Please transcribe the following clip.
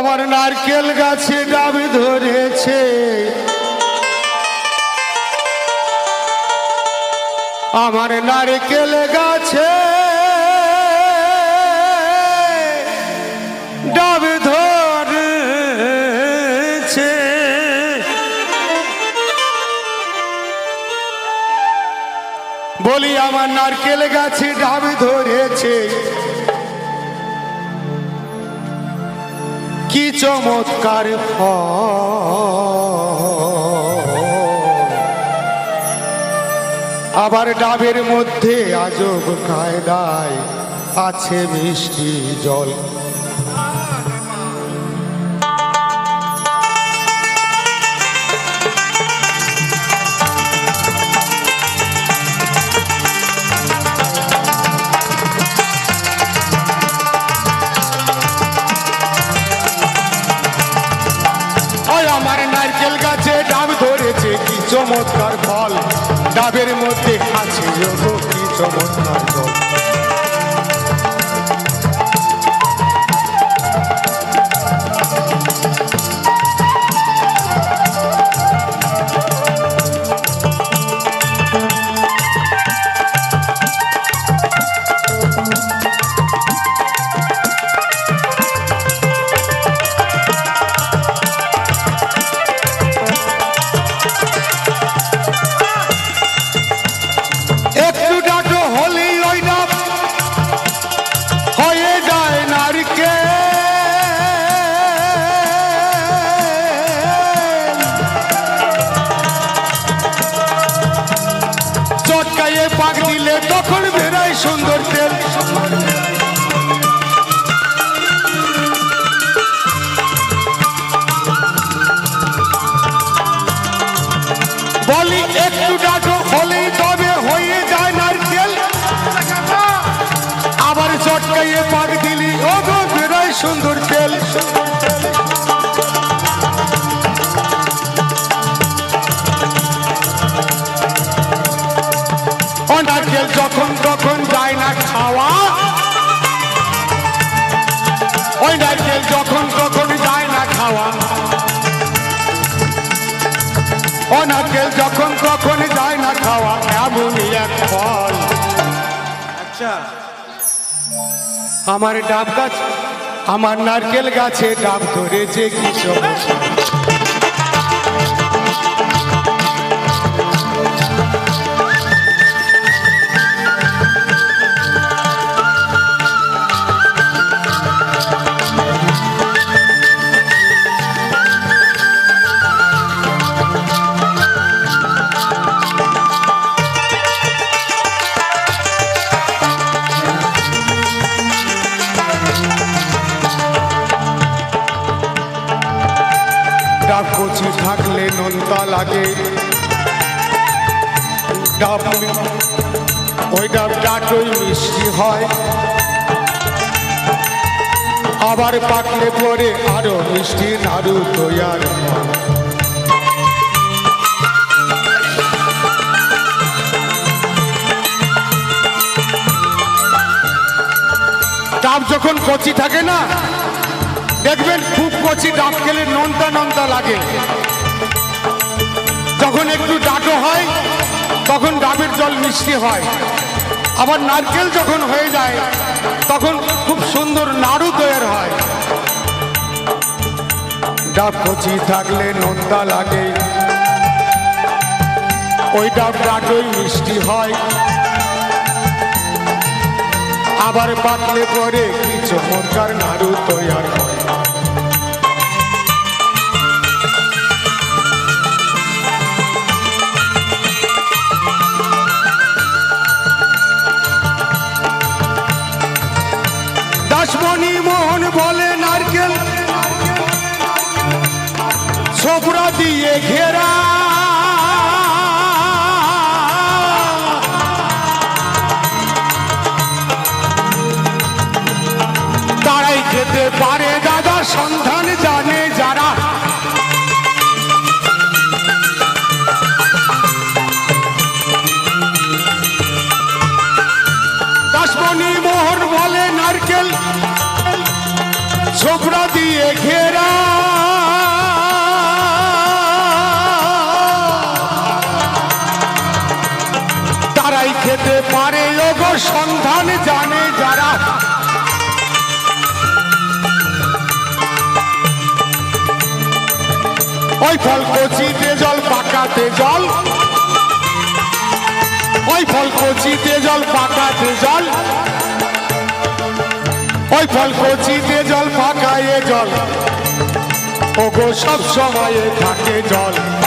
নারকেল গাছে ডাব ধরেছে। আমার নারকেল গাছে ডাব ধরেছে। বলি, আমার নারকেল গাছে ডাব ধরেছে। কি চমৎকার। আবার ডাবের মধ্যে আজব কায়দায় আছে মিষ্টি জল চমৎকার ফল। ডাবের মধ্যে আছে যত কি চমৎকার ফল। পাক দিলে তখন বেরোয় সুন্দর তেল। নারকেল যখন তখন যায় না খাওয়া এমনই এক ফল। আচ্ছা। আমার ডাব গাছ আমার নারকেল গাছে ডাব ধরেছে কি সমস্যা? কচি থাকলে নোনতা লাগে। ডাব, ওই ডাব ডাটই মিষ্টি হয়। আবার পাকলে পরে আরও মিষ্টি নাড়ু তৈয়ার ডাব যখন কচি থাকে না, দেখবেন খুব কচি ডাব খেলে নোনতা নোনতা লাগে। যখন একটু ডাটো হয়, তখন ডাবের জল মিষ্টি হয়। আবার নারকেল যখন হয়ে যায়, তখন খুব সুন্দর নাড়ু তৈরি হয়। ডাব কচি থাকলে নোনতা লাগে। ওই ডাব ডাটোই মিষ্টি হয়। আবার পাতলে পরে কি চমৎকার নাড়ু তৈরি হয়। ছোবরা দিয়ে ঘেরা। তারাই খেতে পারে দাদা সন্ধান জানে। ওই ফল কচিতে জল, পাকাতে জল। ওই ফল কচিতে জল, পাকাতে জল। ওই ফল কচিতে জল, পাকায়ে জল। ওগো সব সময়ে থাকে জল।